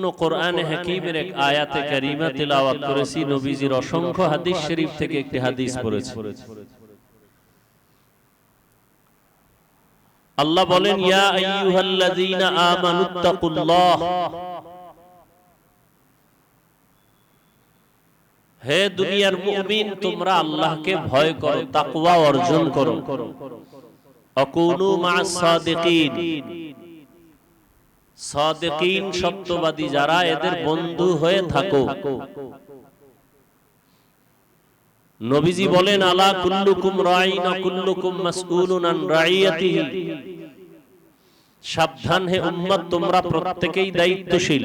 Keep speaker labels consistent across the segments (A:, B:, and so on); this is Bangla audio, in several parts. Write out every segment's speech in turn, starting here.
A: জন্য কোরআনে হাকিমের এক আয়াতে কারিমা তেলাওয়াত করেছি, নবীজির অসংখ্য হাদিস শরীফ থেকে একটি হাদিস পড়েছি। আল্লাহ বলেন, ইয়া আইয়ুহাল্লাযীনা আমানুত্তাকুল্লাহ হে দুনিয়ার মুমিন, তোমরা আল্লাহকে ভয় করো, তাকওয়া অর্জন করো। অকুনু মা'আস সাদিকিন সাদিকিন সত্যবাদী যারা এদের বন্ধু হয়ে থাকো। নবীজি বলেন আলা কুল্লুকুম রাইন কুল্লুকুম মাসউলুন আন রাইয়াতিহি। সাবধান হে উম্মত তোমরা প্রত্যেকেই দায়িত্বশীল।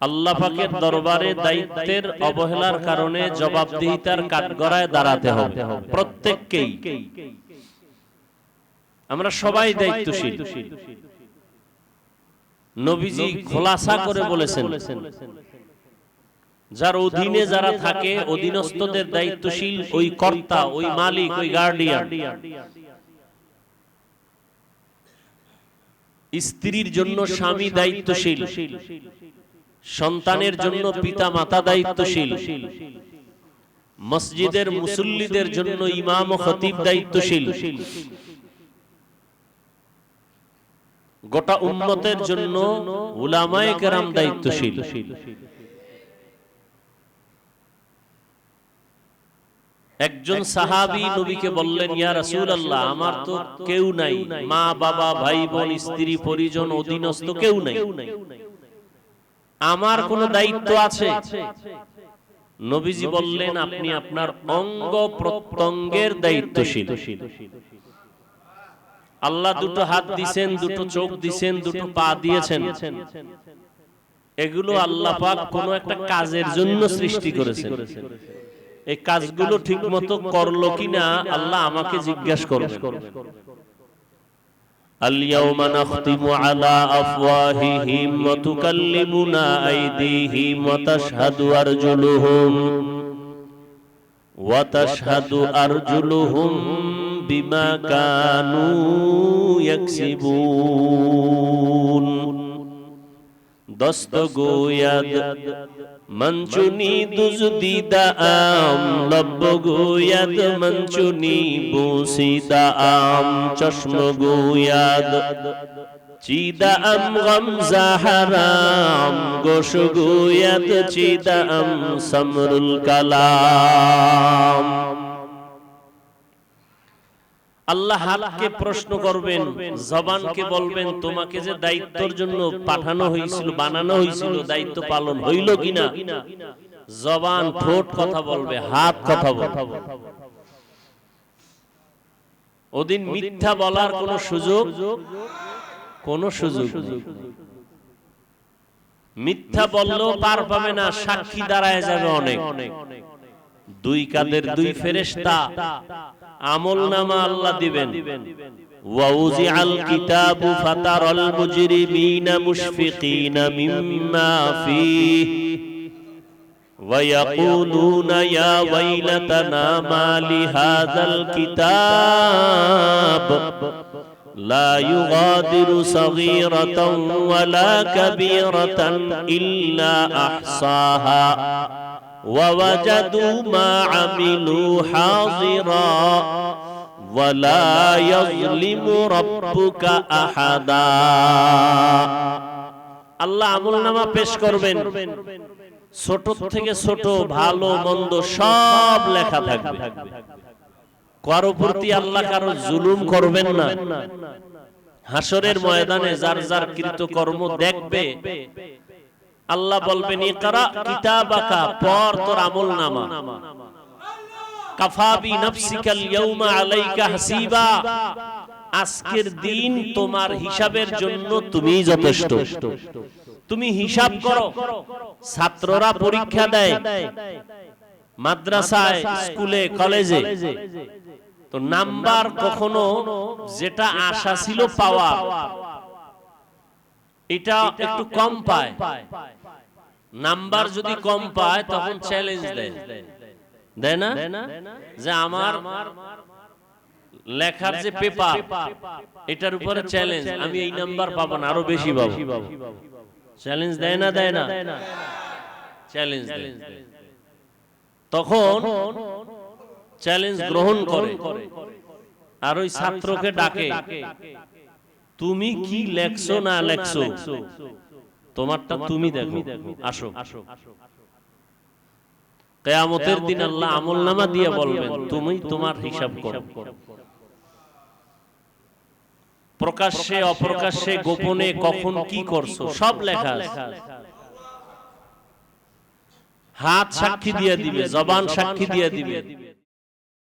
A: আল্লাহ পাকের দরবারে দায়িত্বের অবহেলার কারণে জবাবদিহিতার কাঠগড়ায় দাঁড়াতে হবে। প্রত্যেককেই। আমরা সবাই দায়িত্বশীল। নবীজি খোলাসা করে বলেছেন। যার অধীনে যারা থাকে অধীনস্থদের দায়িত্বশীল ওই কর্তা ওই মালিক ওই গার্ডিয়ান স্ত্রীর জন্য স্বামী দায়িত্বশীল। সন্তানের জন্য পিতা মাতা দায়িত্বশীল। মসজিদের মুসল্লিদের জন্য ইমাম ও খতিব দায়িত্বশীল। গোটা উম্মতের জন্য উলামায়ে কেরাম দায়িত্বশীল। একজন সাহাবী নবীকে বললেন ইয়া রাসূলুল্লাহ আমার তো কেউ নাই। মা বাবা ভাই বোন স্ত্রী পরিজন অধীনস্থ কেউ নাই। আমার কোনো দায়িত্ব আছে? নবীজি বললেন আপনি আপনার অঙ্গ প্রত্যঙ্গের দায়িত্বশীল। আল্লাহ দুটো হাত দিছেন দুটো চোখ দিছেন দুটো পা দিয়েছেন এগুলো আল্লাহ পাক কোনো একটা কাজের জন্য সৃষ্টি করেছেন এই কাজগুলো ঠিক মতো করলো কিনা আল্লাহ আমাকে জিজ্ঞাসা করবেন اليوم نختم على أفواههم وتكلمنا أيديهم وتشهد أرجلهم وتشهد أرجلهم বিমা কানু ইয়াকসিবুন। দস্ত গোয়াদ মঞ্চুনি দুজদিদা আম, লব্ব গোয়াদ মঞ্চুনি বুসিদা আম, চশম গোয়াদ চিদা আম, গমজা হারাম, গোশ গোয়াদ চিদা আম, সমরুল কালাম। আল্লাহ হাতকে প্রশ্ন করবেন জবানকে বলবেন তোমাকে যে দায়িত্বের জন্য পাঠানো হয়েছিল বানানো হয়েছিল দায়িত্ব পালন হইল কিনা? জবান ঠোঁট কথা বলবে হাত কথা বলবে। ওদিন মিথ্যা বলার কোন সুযোগ কোন সুযোগ। মিথ্যা বললেও পার পাবে না সাক্ষী দাঁড়ায় যাবে অনেক। অনেক। দুই কাদের দুই ফেরেশতা আমল নামা আল্লাহ দিবেন ووزع الكتاب فترى المجرمين مشفقين مما فيه ويقولون يا ويلتنا ما لهذا الكتاب لا يغادر صغيرة ولا كبيرة إلا أحصاها ووجدوا ما عملوا حاضرا ولا يظلم ربك أحدا আল্লাহ আমল নামা পেশ করবেন ছোট থেকে ছোট ভালো মন্দ সব লেখা থাকবে কারো প্রতি আল্লাহ কারো জুলুম করবেন না হাসরের ময়দানে যার যার কৃত কর্ম দেখবে আল্লাহ বলবেন ইকরা কিতাবাকা তোর কাফাবি নাফসিকাল ইয়াউমা আলাইকা হাসিবা। আজকের দিন তোমার হিসাবের জন্য তুমি যথেষ্ট। তুমি হিসাব করো। ছাত্ররা পরীক্ষা দেয়। মাদ্রাসায় স্কুলে কলেজে। তো নাম্বার কখনো যেটা আশা ছিল পাওয়া। এটা একটু কম পায়। নাম্বার যদি কম পায় তখন চ্যালেঞ্জ দেয়। দেয়। না? যে আমার লেখার যে পেপার এটার উপরে চ্যালেঞ্জ আমি এই নাম্বার পাবো না আরও বেশি পাবো। চ্যালেঞ্জ দেয় না দেয় না? চ্যালেঞ্জ তখন চ্যালেঞ্জ গ্রহণ করে। আর ওই ছাত্রকে ডাকে। তুমি কি লেখছো না লেখছো তোমারটা তুমি দেখো। আসো। কেয়ামতের দিন আল্লাহ আমল নামা দিয়ে বলবেন তুমি তোমার হিসাব করো। প্রকাশ্যে অপ্রকাশ্যে গোপনে কখন কি করছ? সব লেখা আছে। হাত সাক্ষী দিয়ে দিবে জবান সাক্ষী দিয়ে দিবে।